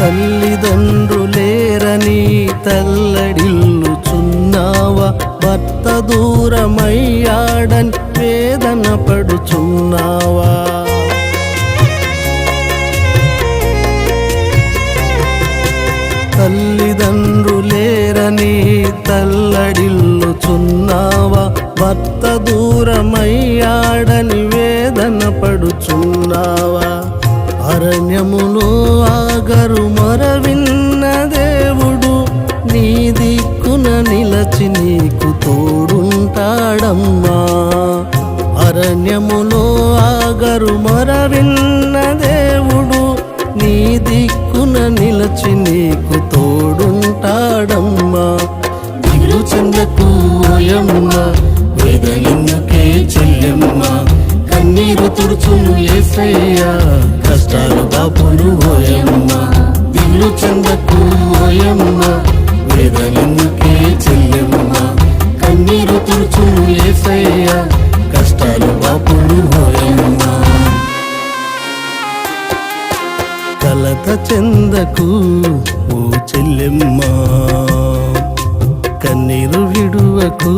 తల్లిదండ్రులేరని తల్లడిల్లుచున్నావా? భర్త దూరమయ్యాడని వేదన పడుచున్నావా తల్లిదండ్రులేరని తల్లడిల్లుచున్నావా? భర్త దూరమయ్యాడని వేదన పడుచున్నావా అరణ్యములో ఆగరు మరవిన్న దేవుడు నీ దిక్కున నిలచి నీకు తోడుంటాడమ్మా. అరణ్యములో ఆగరు మరవిన్న దేవుడు నీ దిక్కున నిలచి నీకు తోడుంటాడమ్మా. దిగులు చెందకు ఓయమ్మ వేదలిన్నుకే చెల్లెమ్మ. కన్నీరు తుడుచును ఏసయ్యా. కష్టాలు బాపును ఓయమ్మ. దిల్లు చెందకు ఓయమ్మ. వేదలిన్నుకే చెల్లెమ్మ. కన్నీరు తుడుచును ఏసయ్యా. కష్టాలు బాపును ఓయమ్మ. కలత చెందకు ఓ చెల్లెమ్మ. కన్నీరు విడువకు